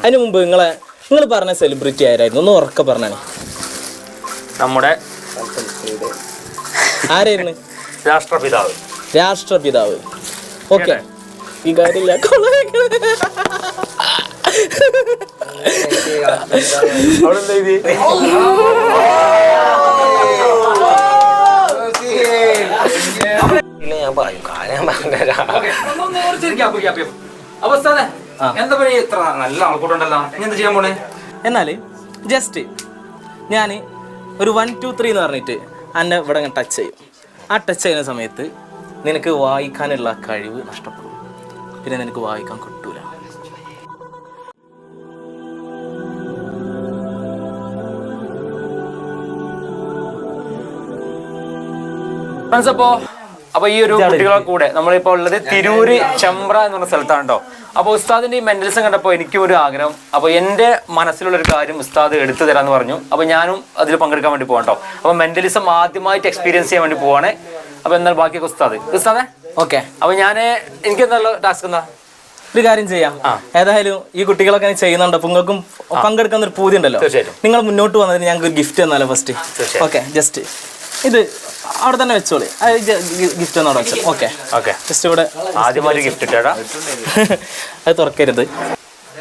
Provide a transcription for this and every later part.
അതിന് മുമ്പ് നിങ്ങളെ നിങ്ങൾ പറഞ്ഞ സെലിബ്രിറ്റി ആരായിരുന്നു? ഒന്ന് ഉറക്കെ പറഞ്ഞാണ് നമ്മുടെ ആരായിരുന്നു? രാഷ്ട്രപിതാവ്. രാഷ്ട്രപിതാവ്. ഓക്കെ. ഈ കാര്യമില്ല. അവസാന ഞാൻ പറയും. കാര്യം എന്താ ഇത്ര നല്ല ആൾക്കൂട്ടുണ്ടല്ലോ ഇനി എന്താ ചെയ്യാൻ പോണേ? എന്നാൽ ജസ്റ്റ് ഞാൻ ഒരു വൺ ടു ത്രീ എന്ന് പറഞ്ഞിട്ട് എന്നെ ഇവിടെ അങ്ങ് ടച്ച് ചെയ്യും. ആ ടച്ച് ചെയ്യുന്ന സമയത്ത് നിനക്ക് വായിക്കാനുള്ള കഴിവ് നഷ്ടപ്പെടും. പിന്നെ നിനക്ക് വായിക്കാൻ കിട്ടൂല. ഫ്രണ്ട്സ് അപ്പൊ ഈ ഒരു കുട്ടികളെ കൂടെ നമ്മളിപ്പോ ഉള്ളത് തിരൂര് ചെമ്പ്ര എന്ന് പറഞ്ഞ സ്ഥലത്താണ് കേട്ടോ അപ്പൊ ഉസ്താദിന്റെ ഈ മെന്റലിസം കണ്ടപ്പോൾ എനിക്കും ഒരു ആഗ്രഹം. അപ്പൊ എന്റെ മനസ്സിലുള്ള ഒരു കാര്യം ഉസ്താദ് എടുത്തു തരാന്ന് പറഞ്ഞു. അപ്പൊ ഞാനും അതിൽ പങ്കെടുക്കാൻ വേണ്ടി പോകട്ടോ കേട്ടോ അപ്പൊ മെന്റലിസം ആദ്യമായിട്ട് എക്സ്പീരിയൻസ് ചെയ്യാൻ വേണ്ടി പോവാണ്. അപ്പൊ എന്നാൽ ബാക്കി ഉസ്താദ്. ഉസ്താദേ? ഓക്കെ. അപ്പൊ ഞാൻ എനിക്ക് എന്നുള്ള ടാസ്ക് എന്താ? ഒരു കാര്യം ചെയ്യാം. ഏതായാലും ഈ കുട്ടികളൊക്കെ ചെയ്യുന്നുണ്ട്. അപ്പൊ നിങ്ങൾക്കും പങ്കെടുക്കാൻ ഒരു പൂതി ഉണ്ടല്ലോ. നിങ്ങൾ മുന്നോട്ട് വന്നതിന് ഞങ്ങൾക്ക് ഒരു ഗിഫ്റ്റ് തന്നാലോ ഫസ്റ്റ്. ഓക്കെ ജസ്റ്റ് ഇത്. അവിടെ തന്നെ വെച്ചോളി. ഗിഫ്റ്റ് ഒന്നും അവിടെ ഓക്കെ. ഓക്കെ. ജസ്റ്റ് ഇവിടെ ആദ്യമായിട്ട് ഗിഫ്റ്റ് ഇട്ടേടാ. അത് തുറക്കരുത്.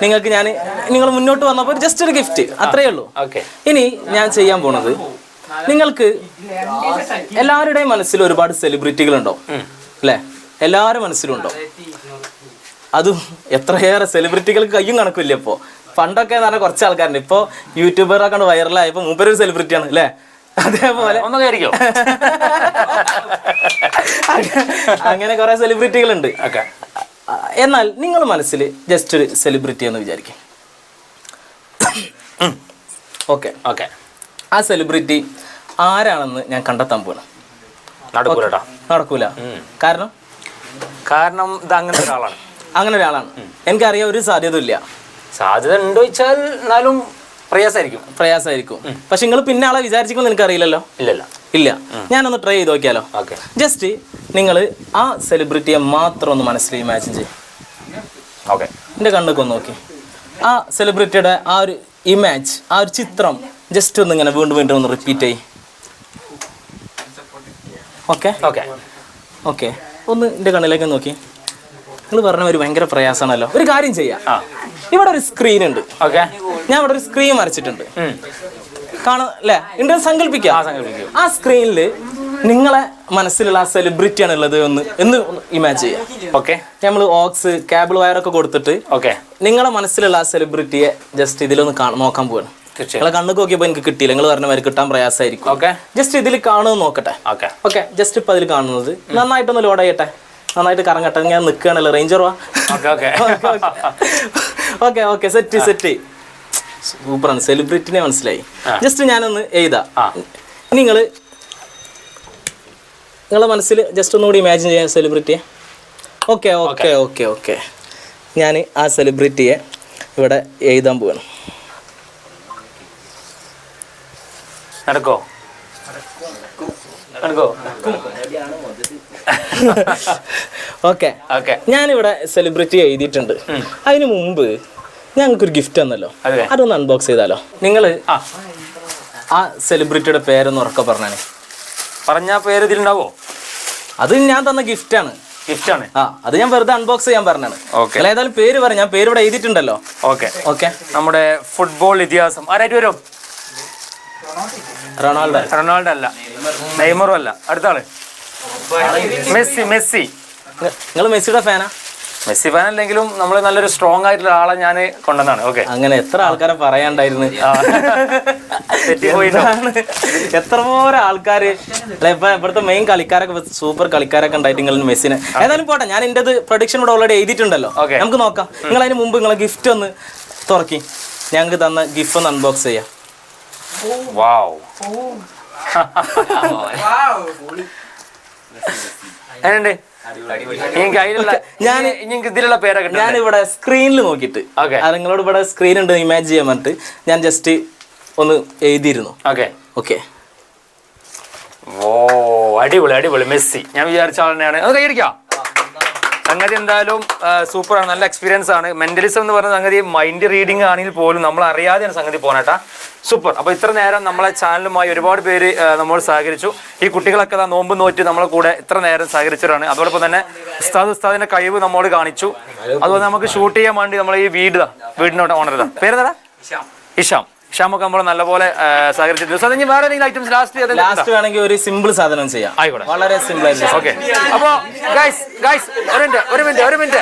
നിങ്ങൾക്ക് ഞാൻ നിങ്ങൾ മുന്നോട്ട് വന്നപ്പോൾ ജസ്റ്റ് ഒരു ഗിഫ്റ്റ് അത്രയേ ഉള്ളൂ. ഓക്കെ. ഇനി ഞാൻ ചെയ്യാൻ പോണത് നിങ്ങൾക്ക് എല്ലാവരുടെയും മനസ്സിൽ ഒരുപാട് സെലിബ്രിറ്റികൾ ഉണ്ടോ അല്ലേ? എല്ലാവരുടെ മനസ്സിലും ഉണ്ടോ? അതും എത്രയേറെ സെലിബ്രിറ്റികൾക്ക് കയ്യും കണക്കില്ല ഇപ്പോൾ പണ്ടൊക്കെ എന്ന് പറഞ്ഞാൽ കുറച്ച് ആൾക്കാരുണ്ട്. ഇപ്പോൾ യൂട്യൂബറൊക്കെ വൈറലായപ്പോൾ മൂപ്പര് ഒരു സെലിബ്രിറ്റിയാണ് അല്ലേ? അതേപോലെ. ഒന്ന് കയറിക്കോ. അങ്ങനെ കുറെ സെലിബ്രിറ്റികളുണ്ട് ഓക്കെ. എന്നാൽ നിങ്ങൾ മനസ്സിൽ ജസ്റ്റ് ഒരു സെലിബ്രിറ്റി എന്ന് വിചാരിക്കും. ഓക്കെ. ഓക്കെ. ആ സെലിബ്രിറ്റി ആരാണെന്ന് ഞാൻ കണ്ടെത്താൻ പോകണം നടക്കൂലട്ടാ നടക്കൂല. കാരണം? കാരണം ഇത് അങ്ങനെ ഒരാളാണ്. അങ്ങനെ ഒരാളാണ്. എനിക്കറിയാൻ ഒരു സാധ്യത ഇല്ല സാധ്യത ഉണ്ടോ വെച്ചാൽ എന്നാലും പ്രയാസമായിരിക്കും പ്രയാസമായിരിക്കും പക്ഷെ നിങ്ങൾ പിന്നെ ആളെ വിചാരിച്ചിരിക്കുമെന്ന് അറിയില്ലല്ലോ ഇല്ലല്ല. ഇല്ല. ഞാനൊന്ന് ട്രൈ ചെയ്ത് നോക്കിയാലോ ഓക്കെ. ജസ്റ്റ് നിങ്ങൾ ആ സെലിബ്രിറ്റിയെ മാത്രം ഒന്ന് മനസ്സിൽ ഇമാജിൻ ചെയ്യും. ഓക്കെ. എന്റെ കണ്ണൊക്കെ ഒന്ന് നോക്കി. ആ സെലിബ്രിറ്റിയുടെ ആ ഒരു ഇമേജ് ആ ഒരു ചിത്രം ജസ്റ്റ് ഒന്ന് ഇങ്ങനെ വീണ്ടും വീണ്ടും ഒന്ന് റിപ്പീറ്റ് ചെയ്യും. ഓക്കെ? ഓക്കെ. ഓക്കെ. ഒന്ന് എന്റെ കണ്ണിലേക്ക് നോക്കി. നിങ്ങൾ പറഞ്ഞ ഒരു ഭയങ്കര പ്രയാസമാണല്ലോ. ഒരു കാര്യം ചെയ്യാം. ഇവിടെ ഒരു സ്ക്രീൻ ഉണ്ട്. ഓക്കെ. ഞാൻ ഇവിടെ ഒരു സ്ക്രീൻ വരച്ചിട്ടുണ്ട്. കാണാ അല്ലേ? ഉണ്ട് സങ്കല്പിക്കാം. ആ സ്ക്രീനിൽ നിങ്ങളെ മനസ്സിലുള്ള ആ സെലിബ്രിറ്റി ആണ് ഉള്ളത് എന്ന് എന്ന് ഇമാജിൻ ചെയ്യാം. ഓക്കെ നമ്മൾ ഓക്സ് കേബിൾ വയറൊക്കെ കൊടുത്തിട്ട് ഓക്കെ നിങ്ങളെ മനസ്സിലുള്ള ആ സെലിബ്രിറ്റിയെ ജസ്റ്റ് ഇതിലൊന്ന് നോക്കാൻ പോവാണ്. നിങ്ങളെ കണ്ണു നോക്കിയപ്പോൾ എനിക്ക് കിട്ടിയില്ല. നിങ്ങൾ പറഞ്ഞ മാതിരി കിട്ടാൻ പ്രയാസമായിരിക്കും ഓക്കെ ജസ്റ്റ് ഇതിൽ കാണുമെന്ന് നോക്കട്ടെ. ഓക്കെ ഓക്കെ ജസ്റ്റ് ഇപ്പം അതിൽ കാണുന്നത്. നന്നായിട്ടൊന്ന് ലോഡ് ചെയ്യട്ടെ. നന്നായിട്ട് കറങ്ങട്ടെ. ഞാൻ നിൽക്കുകയാണല്ലോ റേഞ്ചർ വാ. Okay okay okay okay set set സൂപ്പറാണ്. സെലിബ്രിറ്റിനെ മനസ്സിലായി. ജസ്റ്റ് ഞാനൊന്ന് എഴുതാം. നിങ്ങൾ നിങ്ങളെ മനസ്സിൽ ജസ്റ്റ് ഒന്നുകൂടി ഇമാജിൻ ചെയ്യാം സെലിബ്രിറ്റിയെ ഓക്കെ ഓക്കെ ഓക്കെ ഓക്കെ ഞാൻ ആ സെലിബ്രിറ്റിയെ ഇവിടെ എഴുതാൻ പോവാണ്. നടക്കോ? നടക്കോ? ഓക്കെ ഓക്കെ ഞാനിവിടെ സെലിബ്രിറ്റി എഴുതിയിട്ടുണ്ട്. അതിന് മുമ്പ് ഞങ്ങൾക്കൊരു ഗിഫ്റ്റ് തന്നല്ലോ. അതൊന്ന് അൺബോക്സ് ചെയ്താലോ? നിങ്ങൾ ആ ആ സെലിബ്രിറ്റിയുടെ പേരൊന്ന് ഉറക്കെ പറഞ്ഞാണ് പറഞ്ഞ പേര് ഇതിലുണ്ടാവോ അത് ഞാൻ തന്ന ഗിഫ്റ്റാണ് ഗിഫ്റ്റാണ് ആണ്. ആ അത് ഞാൻ വെറുതെ അൺബോക്സ് ചെയ്യാൻ പറഞ്ഞാണ്. ഓക്കെ ഏതായാലും പേര് പറഞ്ഞു ഞാൻ പേര് ഇവിടെ എഴുതിയിട്ടുണ്ടല്ലോ. ഓക്കെ ഓക്കെ നമ്മുടെ ഫുട്ബോൾ ഇതിഹാസം. ആരായിട്ട് വരും? റൊണാൾഡോ. റൊണാൾഡോ അല്ല. നെയ്മറും അല്ല. അടുത്ത ആൾ. Messi Messi. നിങ്ങൾ മെസ്സിയുടെ ഫാനാ മെസ്സി ഫാൻ അല്ലെങ്കിലും നമ്മൾ നല്ലൊരു സ്ട്രോങ് ആയിട്ടുള്ള ആളെ ഞാൻ കൊണ്ടുവന്നാണ് ഓക്കെ അങ്ങനെ എത്ര ആൾക്കാരെ പറയാണ്ടായിരുന്നു? എത്ര പോലെ ആൾക്കാര്? അല്ലെ ഇപ്പൊ ഇവിടുത്തെ മെയിൻ കളിക്കാരൊക്കെ സൂപ്പർ കളിക്കാരൊക്കെ ഉണ്ടായിട്ട് നിങ്ങൾ മെസ്സിനെ. ഏതായാലും പോട്ടെ ഞാൻ എന്റെ പ്രൊഡിക്ഷൻ ഇവിടെ ഓൾറെഡി എഴുതിയിട്ടുണ്ടല്ലോ. ഓക്കെ നമുക്ക് നോക്കാം. നിങ്ങൾ അതിന് മുമ്പ് നിങ്ങളെ ഗിഫ്റ്റ് ഒന്ന് തുറക്കി. ഞങ്ങൾക്ക് തന്ന ഗിഫ്റ്റ് ഒന്ന് അൺബോക്സ് ചെയ്യാം. വാവ് എനിക്ക് അതിലുള്ള ഞാൻ എനിക്ക് ഇതിലുള്ള പേരൊക്കെ ഞാൻ ഇവിടെ സ്ക്രീനിൽ നോക്കിയിട്ട് നിങ്ങളോട് ഇവിടെ സ്ക്രീൻ ഉണ്ട് ഇമാജിൻ ചെയ്യാൻ പറഞ്ഞിട്ട് ഞാൻ ജസ്റ്റ് ഒന്ന് എഴുതിയിരുന്നു. ഓക്കെ. ഓക്കെ. ഓ അടിപൊളി അടിപൊളി. മെസ്സി. ഞാൻ വിചാരിച്ച ആളെന്നെയാണ് അത് കൈയടിക്കാം സംഗതി എന്തായാലും സൂപ്പറാണ്. നല്ല എക്സ്പീരിയൻസ് ആണ്. മെന്റലിസം എന്ന് പറഞ്ഞ സംഗതി മൈൻഡ് റീഡിംഗ് ആണെങ്കിൽ പോലും നമ്മൾ അറിയാതെയാണ് സംഗതി പോണേട്ടാ സൂപ്പർ അപ്പോൾ ഇത്ര നേരം നമ്മളെ ചാനലുമായി ഒരുപാട് പേര് നമ്മൾ സഹകരിച്ചു. ഈ കുട്ടികളൊക്കെ നോമ്പ് നോറ്റ് നമ്മളെ കൂടെ ഇത്ര നേരം സഹകരിച്ചവരാണ്. അതോടൊപ്പം തന്നെ ഉസ്താദ് ഉസ്താദിന്റെ കഴിവ് നമ്മോട് കാണിച്ചു. അതുപോലെ നമുക്ക് ഷൂട്ട് ചെയ്യാൻ വേണ്ടി നമ്മൾ ഈ വീട് വീടിനോട്ട് വീടിനോട് ഓണർ പേരെന്താ ഇഷാം. ഇഷാമൊക്കെ നമ്മൾ നല്ലപോലെ സഹകരിച്ചിട്ടുണ്ട്. വേറെ ഐറ്റംസ് ലാസ്റ്റ് ലാസ്റ്റ് വേണമെങ്കിൽ ഒരു സിമ്പിൾ സാധനം ചെയ്യാം. ആയിക്കോട്ടെ. വളരെ സിമ്പിൾ ആയിട്ട് ഓക്കെ അപ്പോ ഗൈസ് ഗൈസ് ഒരു മിനിറ്റ് ഒരു മിനിറ്റ് ഒരു മിനിറ്റ്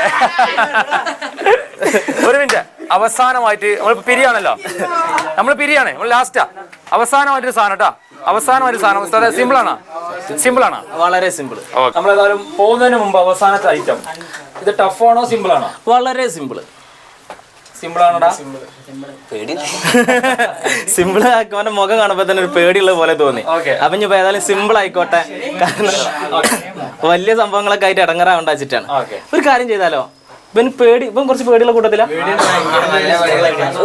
ഒരു മിനിറ്റ് അവസാനമായിട്ട് നമ്മൾ പിരിയാണല്ലോ. നമ്മൾ പിരിയാണ്. നമ്മൾ ലാസ്റ്റാ അവസാനമായിട്ട് സാധനം കേട്ടോ. അവസാനമായിട്ട് സാധനം. സിമ്പിൾ ആണോ? സിമ്പിൾ ആണോ? വളരെ സിമ്പിൾ നമ്മളേതായാലും പോകുന്നതിന് മുമ്പ് അവസാനത്തെ ഐറ്റം ഇത് ടഫ് ആണോ സിമ്പിൾ ആണോ? വളരെ സിമ്പിൾ സിമ്പിൾ ആണോടാ സിമ്പിൾ ആക്കുവാന്റെ മുഖം കാണുമ്പോ തന്നെ ഒരു പേടിയുള്ള പോലെ തോന്നി. അപ്പൊ ഇനി ഏതായാലും സിമ്പിൾ ആയിക്കോട്ടെ കാരണം വലിയ സംഭവങ്ങളൊക്കെ ആയിട്ട് ഇടങ്ങറാണ്ടാച്ചിട്ടാണ് ഉണ്ടാച്ചിട്ടാണ് ഒരു കാര്യം ചെയ്താലോ? ഇവൻ പേടി ഇവൻ കുറച്ച് പേടിയുള്ള കൂട്ടത്തില?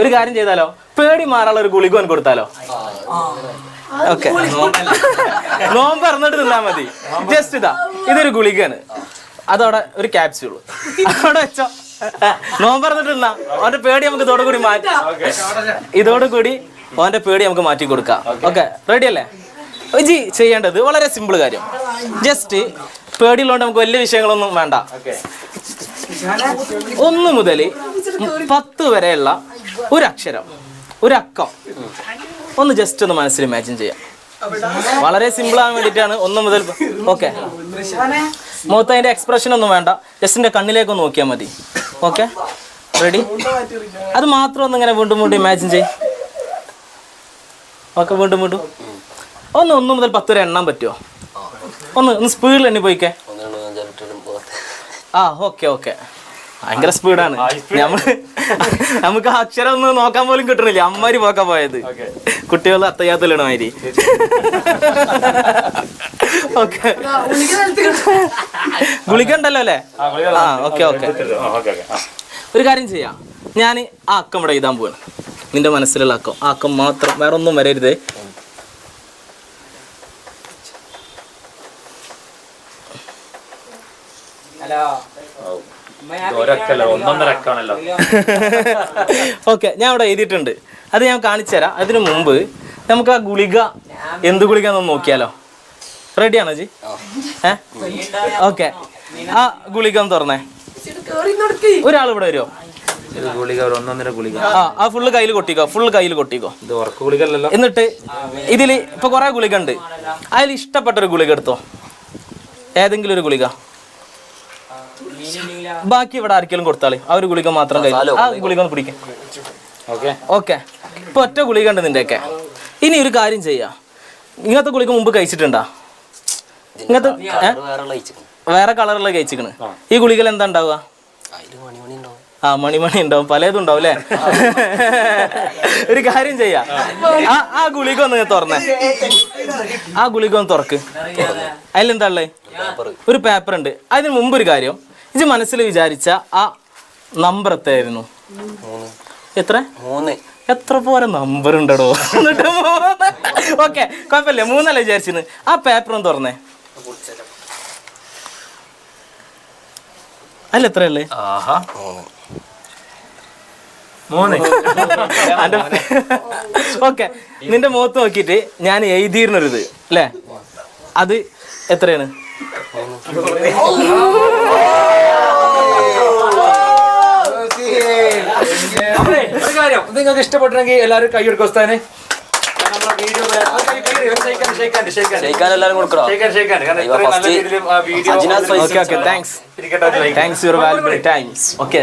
ഒരു കാര്യം ചെയ്താലോ? പേടി മാറാനുള്ള ഒരു ഗുളിക അവൻ കൊടുത്താലോ ഓക്കെ. നോമ്പ് ഇറന്നിട്ട് തിന്നാ മതി. ജസ്റ്റ് ഇതാ. ഇതൊരു ഗുളികയാണ്. അതവിടെ ഒരു ക്യാപ്സ്യൂൾ അവിടെ വെച്ചോ. ഇറന്നിട്ട് തിന്നാ അവന്റെ പേടി നമുക്ക് ഇതോടുകൂടി കൂടി മാറ്റി ഇതോട് കൂടി അവന്റെ പേടി നമുക്ക് മാറ്റി കൊടുക്കാം. ഓക്കെ. റെഡി അല്ലേ? ജി ചെയ്യേണ്ടത് വളരെ സിമ്പിൾ കാര്യം. ജസ്റ്റ് പേടിയുള്ളതുകൊണ്ട് നമുക്ക് വലിയ വിഷയങ്ങളൊന്നും വേണ്ട. ഒന്ന് മുതൽ പത്ത് വരെയുള്ള ഒരു അക്ഷരം ഒരു അക്കം ഒന്ന് ജസ്റ്റ് ഒന്ന് മനസ്സിൽ ഇമാജിൻ ചെയ്യാം. വളരെ സിമ്പിൾ ആകാൻ വേണ്ടിയിട്ടാണ് ഒന്ന് മുതൽ ഓക്കെ. മുഖത്ത് അതിന്റെ എക്സ്പ്രഷൻ ഒന്നും വേണ്ട. ജസ്റ്റിന്റെ കണ്ണിലേക്കൊന്ന് കണ്ണിലേക്ക് ഒന്ന് നോക്കിയാൽ മതി. ഓക്കെ റെഡി അത് മാത്രം ഒന്ന് ഇങ്ങനെ വീണ്ടും വീണ്ടും ഇമാജിൻ ചെയ് ഓക്കെ വീണ്ടും വീണ്ടും. ഒന്ന് ഒന്ന് മുതൽ പത്ത് വരെ എണ്ണാൻ പറ്റുമോ ഒന്ന് ഒന്ന് സ്പീഡിൽ എണ്ണി പോയിക്കേ. ആ ഓക്കെ ഓക്കെ ഭയങ്കര സ്പീഡാണ് നമ്മൾ നമുക്ക് അക്ഷരം ഒന്ന് നോക്കാൻ പോലും കിട്ടണില്ല. അമ്മാരി പോക്കാൻ പോയത്. കുട്ടികൾ അത്തയ്യാത്തലാണ് മാതിരി. ഓക്കെ. ഗുളിക ഉണ്ടല്ലോ അല്ലേ? ആ ഓക്കെ ഓക്കെ. ഒരു കാര്യം ചെയ്യാം. ഞാൻ ആ അക്കം ഇവിടെ എഴുതാൻ പോവാണ്. നിന്റെ മനസ്സിലുള്ള അക്കം. ആ അക്കം മാത്രം വേറെ ഒന്നും വരരുത് ഓക്കെ ഞാൻ ഇവിടെ എഴുതിയിട്ടുണ്ട്. അത് ഞാൻ കാണിച്ചു തരാം അതിനു മുമ്പ് നമുക്ക് ആ ഗുളിക എന്ത് ഗുളിക നോക്കിയാലോ? റെഡിയാണോ ജി? ഏ? ഓക്കെ. ആ ഗുളിക ഒന്ന് തുറന്നേ ഒരാൾ ഇവിടെ വരുമോ ആ ഫുള്ള് കയ്യിൽ കൊട്ടിക്കോ ഫുള്ള് കയ്യിൽ കൊട്ടിക്കോ. എന്നിട്ട് ഇതിൽ ഇപ്പൊ കുറെ ഗുളിക ഉണ്ട് അതിൽ ഇഷ്ടപ്പെട്ട ഒരു ഗുളിക എടുത്തോ? ഏതെങ്കിലും ഒരു ഗുളിക. ബാക്കി ഇവിടെ ആർക്കെങ്കിലും കൊടുത്താളി. ആ ഒരു ഗുളിക മാത്രം കയ്യിൽ. ആ ഗുളിക ഒന്ന് പിടിക്കാം ഓക്കെ. ഓക്കെ. ഇപ്പൊ ഒറ്റ ഗുളിക ഉണ്ട് നിന്റെയൊക്കെ. ഇനി ഒരു കാര്യം ചെയ്യാം. ഇങ്ങനത്തെ ഗുളിക മുമ്പ് കഴിച്ചിട്ടുണ്ടാ? ഇങ്ങനത്തെ? വേറെ കളറുള്ള കഴിച്ചിക്കണ് ഈ ഗുളികയിൽ എന്താ ഉണ്ടാവുക? ആ മണിമണി ഉണ്ടാവും. പലതും ഉണ്ടാവും അല്ലേ? ഒരു കാര്യം ചെയ്യാം. ആ ആ ഗുളിക ഒന്ന് തുറന്നേ. ആ ഗുളിക ഒന്ന് തുറക്ക്. അതിലെന്താ ഉള്ളത് ഒരു പേപ്പർ ഉണ്ട്. അതിന് മുമ്പ് ഒരു കാര്യം. ഇത് മനസ്സിൽ വിചാരിച്ച ആ നമ്പർ എത്രയായിരുന്നു? എത്ര? മൂന്ന്. എത്ര പോരെ നമ്പർ ഉണ്ടോ എന്നിട്ട് ഓക്കെ കുഴപ്പമില്ല. മൂന്നല്ലേ വിചാരിച്ചിരുന്നു ആ പേപ്പർ ഒന്ന് തുറന്നേ. അല്ല എത്രയല്ലേ? ആഹാ. മോനെ. ഓക്കെ. നിന്റെ മുഖത്ത് നോക്കിയിട്ട് ഞാൻ എഴുതിയിരുന്നൊരിത് അല്ലേ? അത് എത്രയാണ്? നിങ്ങൾക്ക് ഇഷ്ടപ്പെട്ടെങ്കിൽ എല്ലാവരും കൈ എടുക്കും ഷെയ്ക്കാൻ എല്ലാരും കൊടുക്കണോ? Thanks thanks your valuable times okay